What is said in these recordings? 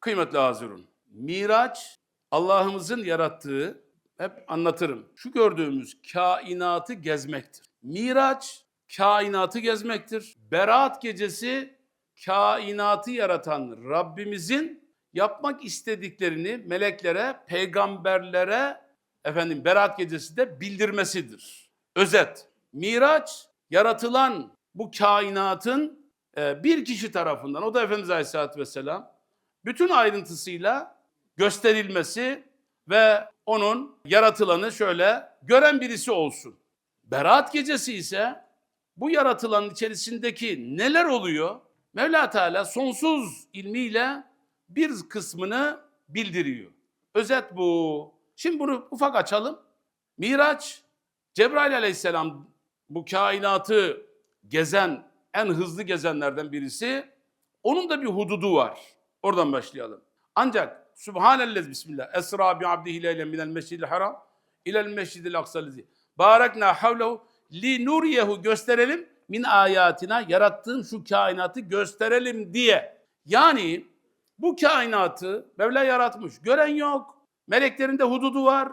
Kıymetli Hazirun, Miraç Allah'ımızın yarattığı, hep anlatırım, şu gördüğümüz kainatı gezmektir. Miraç kainatı gezmektir. Berat gecesi kainatı yaratan Rabbimizin yapmak istediklerini meleklere, peygamberlere efendim Berat gecesi de bildirmesidir. Özet. Miraç yaratılan bu kainatın e, bir kişi tarafından o da Efendimiz Aleyhisselatü Vesselam bütün ayrıntısıyla gösterilmesi ve onun yaratılanı şöyle gören birisi olsun. Berat gecesi ise bu yaratılanın içerisindeki neler oluyor? Mevla Teala sonsuz ilmiyle bir kısmını bildiriyor. Özet bu. Şimdi bunu ufak açalım. Miraç, Cebrail aleyhisselam bu kainatı gezen, en hızlı gezenlerden birisi. Onun da bir hududu var. Oradan başlayalım. Ancak Subhanellezi Bismillah. Esra bi abdihi leylen minel mescidil haram ilel mescidil aksalizi. Barakna havlehu li nuriyehu gösterelim min ayatina yarattığın şu kainatı gösterelim diye. Yani bu kainatı Mevla yaratmış. Gören yok. Meleklerin de hududu var.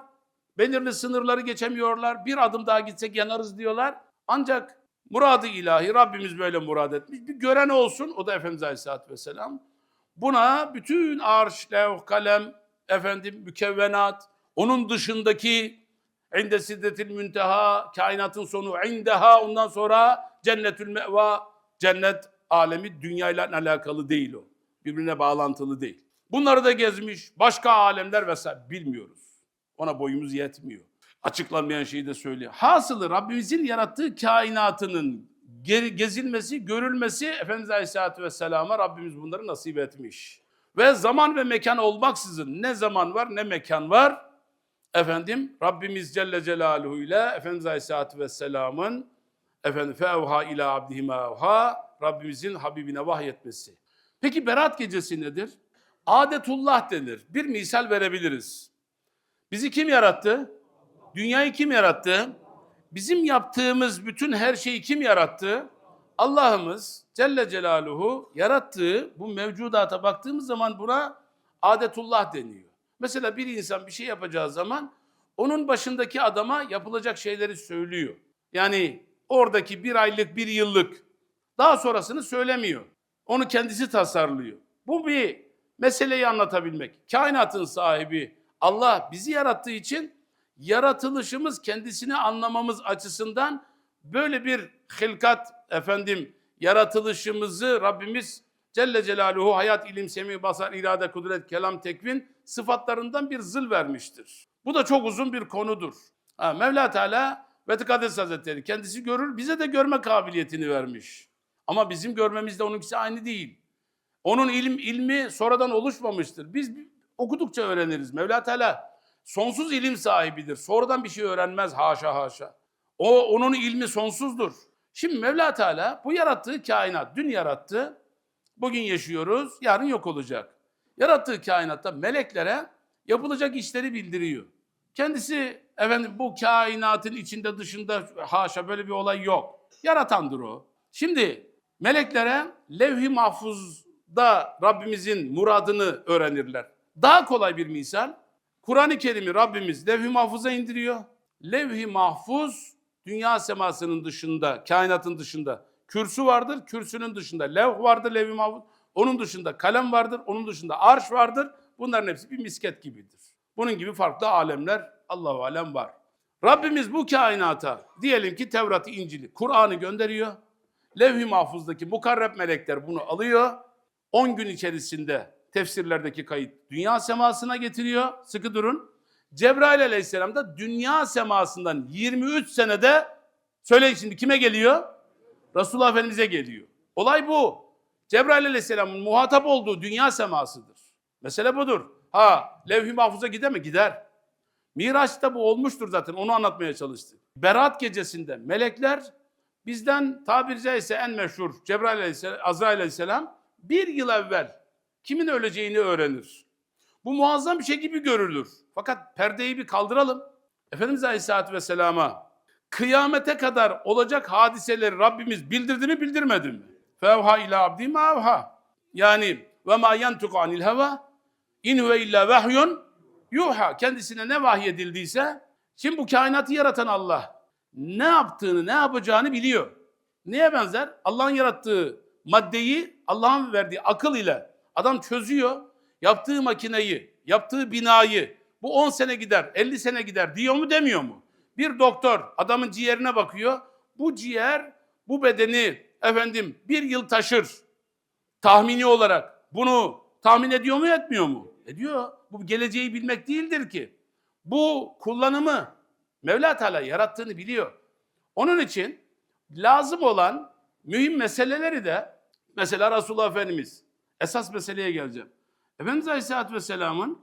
Belirli sınırları geçemiyorlar. Bir adım daha gitsek yanarız diyorlar. Ancak muradı ilahi Rabbimiz böyle murad etmiş. Bir gören olsun. O da Efendimiz Aleyhisselatü Vesselam. Buna bütün arş, levh, kalem, efendim mükevvenat, onun dışındaki inde siddetil münteha, kainatın sonu indeha, ondan sonra cennetül meva, cennet alemi dünyayla alakalı değil o. Birbirine bağlantılı değil. Bunları da gezmiş, başka alemler vesaire bilmiyoruz. Ona boyumuz yetmiyor. Açıklanmayan şeyi de söylüyor. Hasılı Rabbimizin yarattığı kainatının gezilmesi, görülmesi Efendimiz Aleyhisselatü Vesselam'a Rabbimiz bunları nasip etmiş. Ve zaman ve mekan olmaksızın ne zaman var ne mekan var. Efendim Rabbimiz Celle Celaluhu ile Efendimiz Aleyhisselatü Vesselam'ın efendim fevha ila abdihi ma evha Rabbimizin Habibine vahyetmesi. Peki Berat gecesi nedir? Adetullah denir. Bir misal verebiliriz. Bizi kim yarattı? Dünyayı kim yarattı? Bizim yaptığımız bütün her şeyi kim yarattı? Allah'ımız Celle Celaluhu yarattığı bu mevcudata baktığımız zaman buna adetullah deniyor. Mesela bir insan bir şey yapacağı zaman onun başındaki adama yapılacak şeyleri söylüyor. Yani oradaki bir aylık, bir yıllık daha sonrasını söylemiyor. Onu kendisi tasarlıyor. Bu bir meseleyi anlatabilmek. Kainatın sahibi Allah bizi yarattığı için yaratılışımız kendisini anlamamız açısından böyle bir hilkat efendim yaratılışımızı Rabbimiz Celle Celaluhu hayat, ilim, semi, basar, irade, kudret, kelam, tekvin sıfatlarından bir zıl vermiştir. Bu da çok uzun bir konudur. Ha, Mevla Teala ve Tekaddes Hazretleri kendisi görür, bize de görme kabiliyetini vermiş. Ama bizim görmemizde onunkisi aynı değil. Onun ilim ilmi sonradan oluşmamıştır. Biz okudukça öğreniriz. Mevla Teala sonsuz ilim sahibidir. Sonradan bir şey öğrenmez haşa haşa. O onun ilmi sonsuzdur. Şimdi Mevla Teala bu yarattığı kainat, dün yarattı, bugün yaşıyoruz, yarın yok olacak. Yarattığı kainatta meleklere yapılacak işleri bildiriyor. Kendisi efendim bu kainatın içinde dışında haşa böyle bir olay yok. Yaratandır o. Şimdi meleklere levh-i mahfuzda Rabbimizin muradını öğrenirler. Daha kolay bir misal. Kur'an-ı Kerim'i Rabbimiz levh-i mahfuza indiriyor. Levh-i mahfuz dünya semasının dışında, kainatın dışında kürsü vardır, kürsünün dışında levh vardır, levh-i mahfuz. Onun dışında kalem vardır, onun dışında arş vardır. Bunların hepsi bir misket gibidir. Bunun gibi farklı alemler Allahu alem var. Rabbimiz bu kainata diyelim ki Tevrat'ı, İncil'i, Kur'an'ı gönderiyor. Levh-i mahfuzdaki mukarreb melekler bunu alıyor. 10 gün içerisinde tefsirlerdeki kayıt dünya semasına getiriyor. Sıkı durun. Cebrail aleyhisselam da dünya semasından 23 senede söyleyin şimdi kime geliyor? Resulullah Efendimiz'e geliyor. Olay bu. Cebrail aleyhisselamın muhatap olduğu dünya semasıdır. Mesele budur. Ha levh-i mahfuza gider mi? Gider. Miraç'ta bu olmuştur zaten onu anlatmaya çalıştık. Berat gecesinde melekler bizden tabiri caizse en meşhur Cebrail aleyhisselam, Azrail aleyhisselam bir yıl evvel kimin öleceğini öğrenir. Bu muazzam bir şey gibi görülür. Fakat perdeyi bir kaldıralım. Efendimiz Aleyhisselatü Vesselam'a kıyamete kadar olacak hadiseleri Rabbimiz bildirdi mi bildirmedi mi? Fevha ila abdi ma evha. Yani ve ma yentuku anil heva İn huve illa vahyun yuha. Kendisine ne vahyedildiyse, şimdi bu kainatı yaratan Allah ne yaptığını, ne yapacağını biliyor. Neye benzer? Allah'ın yarattığı maddeyi Allah'ın verdiği akıl ile adam çözüyor. Yaptığı makineyi, yaptığı binayı bu 10 sene gider, 50 sene gider diyor mu demiyor mu? Bir doktor adamın ciğerine bakıyor. Bu ciğer bu bedeni efendim bir yıl taşır. Tahmini olarak bunu tahmin ediyor mu etmiyor mu? Ediyor. Bu geleceği bilmek değildir ki. Bu kullanımı Mevla Teala yarattığını biliyor. Onun için lazım olan mühim meseleleri de mesela Resulullah Efendimiz esas meseleye geleceğim. Efendimiz Aleyhisselatü Vesselam'ın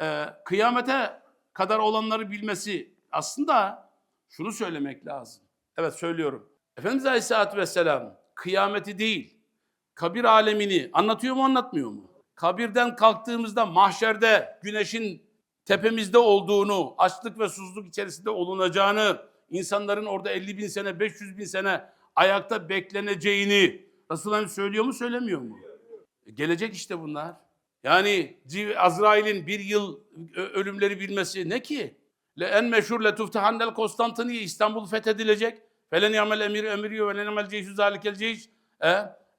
e, kıyamete kadar olanları bilmesi aslında şunu söylemek lazım. Evet söylüyorum. Efendimiz Aleyhisselatü Vesselam kıyameti değil, kabir alemini anlatıyor mu anlatmıyor mu? Kabirden kalktığımızda mahşerde güneşin tepemizde olduğunu, açlık ve susuzluk içerisinde olunacağını, insanların orada 50 bin sene, 500 bin sene ayakta bekleneceğini Resulullah söylüyor mu söylemiyor mu? E, Gelecek işte bunlar. Yani Azrail'in bir yıl ölümleri bilmesi ne ki? Le en meşhur le tuftahannel Konstantiniye İstanbul fethedilecek. Felen yamel emir emiriyor ve lenemel ceyşü zalikel ceyş. E,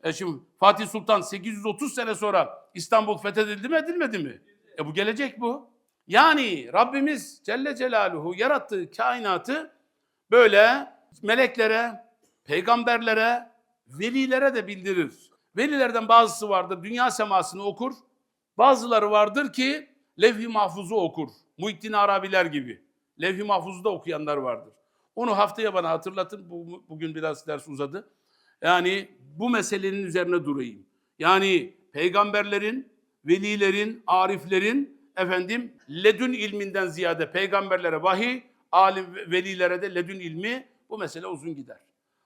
e şimdi Fatih Sultan 830 sene sonra İstanbul fethedildi mi edilmedi mi? E bu gelecek bu. Yani Rabbimiz Celle Celaluhu yarattığı kainatı böyle meleklere, peygamberlere, velilere de bildirir. Velilerden bazısı vardır dünya semasını okur. Bazıları vardır ki levh-i mahfuzu okur. Muhittin Arabiler gibi. Levh-i mahfuzu da okuyanlar vardır. Onu haftaya bana hatırlatın. Bu, bugün biraz ders uzadı. Yani bu meselenin üzerine durayım. Yani peygamberlerin, velilerin, ariflerin efendim ledün ilminden ziyade peygamberlere vahiy, alim ve velilere de ledün ilmi bu mesele uzun gider.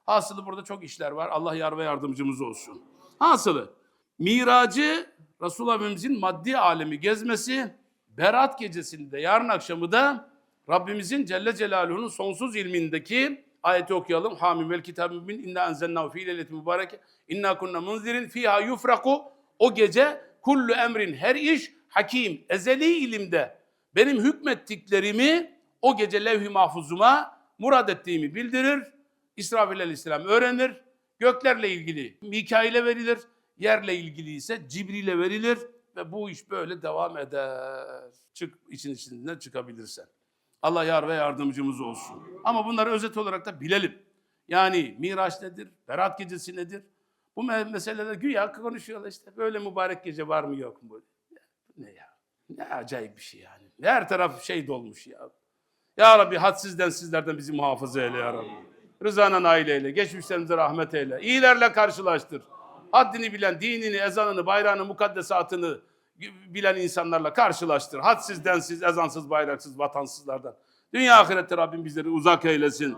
Hasılı burada çok işler var. Allah yar ve yardımcımız olsun. Hasılı miracı Resulullah maddi alemi gezmesi Berat gecesinde yarın akşamı da Rabbimizin Celle Celaluhu'nun sonsuz ilmindeki ayeti okuyalım. Hamim vel kitabı bin inna enzelnahu fi leyletin mübareke inna kunna munzirin fiha yufraku o gece kullu emrin her iş hakim ezeli ilimde benim hükmettiklerimi o gece levh-i mahfuzuma murad ettiğimi bildirir. İsrafil aleyhisselam öğrenir. Göklerle ilgili Mikail'e verilir. Yerle ilgili ise Cibril'e verilir. Ve bu iş böyle devam eder. Çık için içinden çıkabilirsen. Allah yar ve yardımcımız olsun. Ama bunları özet olarak da bilelim. Yani Miraç nedir? Berat gecesi nedir? Bu me- meseleler güya konuşuyorlar işte. Böyle mübarek gece var mı yok mu? Ne ya? Ne acayip bir şey yani. Her taraf şey dolmuş ya. Ya Rabbi hadsizden sizlerden bizi muhafaza eyle ya Rabbi. Rızana nail eyle. Geçmişlerimize rahmet eyle. İyilerle karşılaştır. Haddini bilen, dinini, ezanını, bayrağını, mukaddesatını bilen insanlarla karşılaştır. Hadsiz, densiz, ezansız, bayraksız, vatansızlardan. Dünya ahirette Rabbim bizleri uzak eylesin.